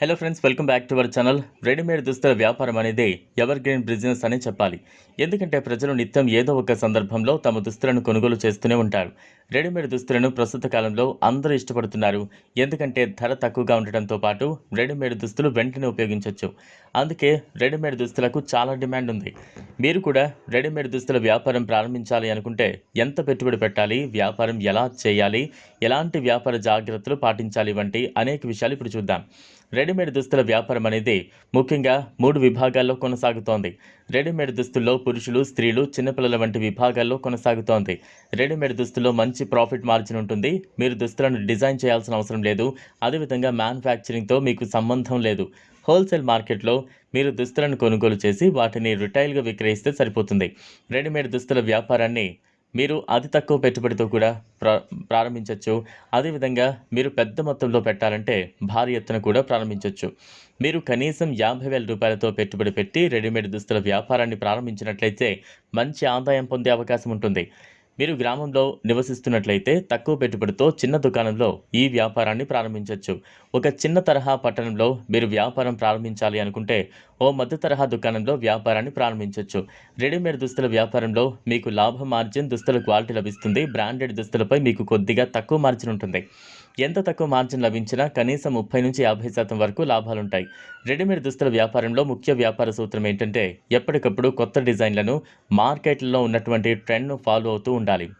Hello friends welcome back to our channel readymade దుస్తుల వ్యాపారం అనేది ఎవర్ గ్రీన్ బిజినెస్ అని చెప్పాలి. ఎందుకంటే ప్రజలు నిత్యం ఏదో ఒక సందర్భంలో తమ దుస్తులను కొనుగోలు చేస్తూనే ఉంటారు. రెడీమేడ్ దుస్తులను ప్రస్తుత కాలంలో అందరూ ఇష్టపడుతున్నారు. ఎందుకంటే ధర తక్కువగా ఉండటంతో పాటు రెడీమేడ్ దుస్తులు వెంటనే ఉపయోగించవచ్చు అందుకే రెడీమేడ్ దుస్తులకు చాలా డిమాండ్ ఉంది. మీరు కూడా రెడీమేడ్ దుస్తుల వ్యాపారం ప్రారంభించాలి అనుకుంటే ఎంత పెట్టుబడి పెట్టాలి వ్యాపారం ఎలా చేయాలి ఎలాంటి వ్యాపార జాగ్రత్తలు పాటించాలి వంటి అనేక విషయాలు ఇప్పుడు చూద్దాం. రెడీమేడ్ దుస్తుల వ్యాపారం అనేది ముఖ్యంగా మూడు విభాగాల్లో కొనసాగుతోంది. రెడీమేడ్ దుస్తుల్లో పురుషులు స్త్రీలు చిన్నపిల్లల వంటి విభాగాల్లో కొనసాగుతోంది. రెడీమేడ్ దుస్తుల్లో మంచి ప్రాఫిట్ మార్జిన్ ఉంటుంది. మీరు దుస్తులను డిజైన్ చేయాల్సిన అవసరం లేదు. అదేవిధంగా మ్యానుఫ్యాక్చరింగ్తో మీకు సంబంధం లేదు. హోల్సేల్ మార్కెట్లో మీరు దుస్తులను కొనుగోలు చేసి వాటిని రిటైల్గా విక్రయిస్తే సరిపోతుంది. రెడీమేడ్ దుస్తుల వ్యాపారాన్ని మీరు అతి తక్కువ పెట్టుబడితో కూడా ప్రా ప్రారంభించవచ్చు అదేవిధంగా మీరు పెద్ద మొత్తంలో పెట్టాలంటే భారీ ఎత్తున కూడా ప్రారంభించవచ్చు మీరు కనీసం యాభై వేల రూపాయలతో పెట్టుబడి పెట్టి రెడీమేడ్ దుస్తుల వ్యాపారాన్ని ప్రారంభించినట్లయితే మంచి ఆదాయం పొందే అవకాశం ఉంటుంది. మీరు గ్రామంలో నివసిస్తున్నట్లయితే తక్కువ పెట్టుబడితో చిన్న దుకాణంలో ఈ వ్యాపారాన్ని ప్రారంభించవచ్చు ఒక చిన్న తరహా పట్టణంలో మీరు వ్యాపారం ప్రారంభించాలి అనుకుంటే ఓ మధ్య తరహా దుకాణంలో వ్యాపారాన్ని ప్రారంభించవచ్చు రెడీమేడ్ దుస్తుల వ్యాపారంలో మీకు లాభ మార్జిన్ దుస్తుల క్వాలిటీ లభిస్తుంది. బ్రాండెడ్ దుస్తులపై మీకు కొద్దిగా తక్కువ మార్జిన్ ఉంటుంది. ఎంత తక్కువ మార్జిన్ లభించినా కనీసం ముప్పై నుంచి యాభై శాతం వరకు లాభాలుంటాయి. రెడీమేడ్ దుస్తుల వ్యాపారంలో ముఖ్య వ్యాపార సూత్రం ఏంటంటే ఎప్పటికప్పుడు కొత్త డిజైన్లను మార్కెట్లో ఉన్నటువంటి ట్రెండ్ను ఫాలో అవుతూ ఉండాలి.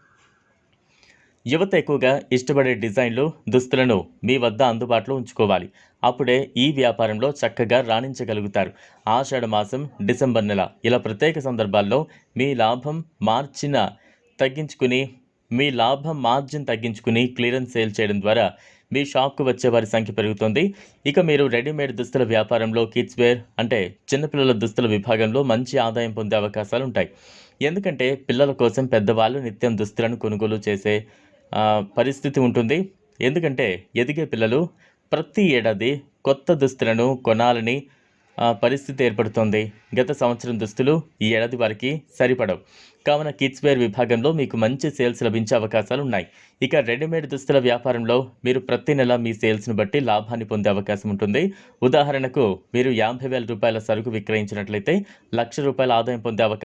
యువత ఎక్కువగా ఇష్టపడే డిజైన్లు దుస్తులను మీ వద్ద అందుబాటులో ఉంచుకోవాలి. అప్పుడే ఈ వ్యాపారంలో చక్కగా రాణించగలుగుతారు. ఆషాఢ మాసం డిసెంబర్ నెల ఇలా ప్రత్యేక సందర్భాల్లో మీ లాభం మార్చిన తగ్గించుకుని మీ లాభం మార్జిన్ తగ్గించుకుని క్లియరెన్స్ సేల్ చేయడం ద్వారా మీ షాప్కు వచ్చే వారి సంఖ్య పెరుగుతుంది. ఇక మీరు రెడీమేడ్ దుస్తుల వ్యాపారంలో కిడ్స్ వేర్ అంటే చిన్నపిల్లల దుస్తుల విభాగంలో మంచి ఆదాయం పొందే అవకాశాలు ఉంటాయి ఎందుకంటే పిల్లల కోసం పెద్దవాళ్ళు నిత్యం దుస్తులను కొనుగోలు చేసే పరిస్థితి ఉంటుంది. ఎందుకంటే ఎదిగే పిల్లలు ప్రతి ఏడాది కొత్త దుస్తులను కొనాలని పరిస్థితి ఏర్పడుతోంది. గత సంవత్సరం దుస్తులు ఈ ఏడాది వారికి సరిపడవు. కావున కిడ్స్ వేర్ విభాగంలో మీకు మంచి సేల్స్ లభించే అవకాశాలు ఉన్నాయి. ఇక రెడీమేడ్ దుస్తుల వ్యాపారంలో మీరు ప్రతి నెల మీ సేల్స్ను బట్టి లాభాన్ని పొందే అవకాశం ఉంటుంది. ఉదాహరణకు మీరు యాభై వేల రూపాయల సరుకు విక్రయించినట్లయితే లక్ష రూపాయల ఆదాయం పొందే అవకాశం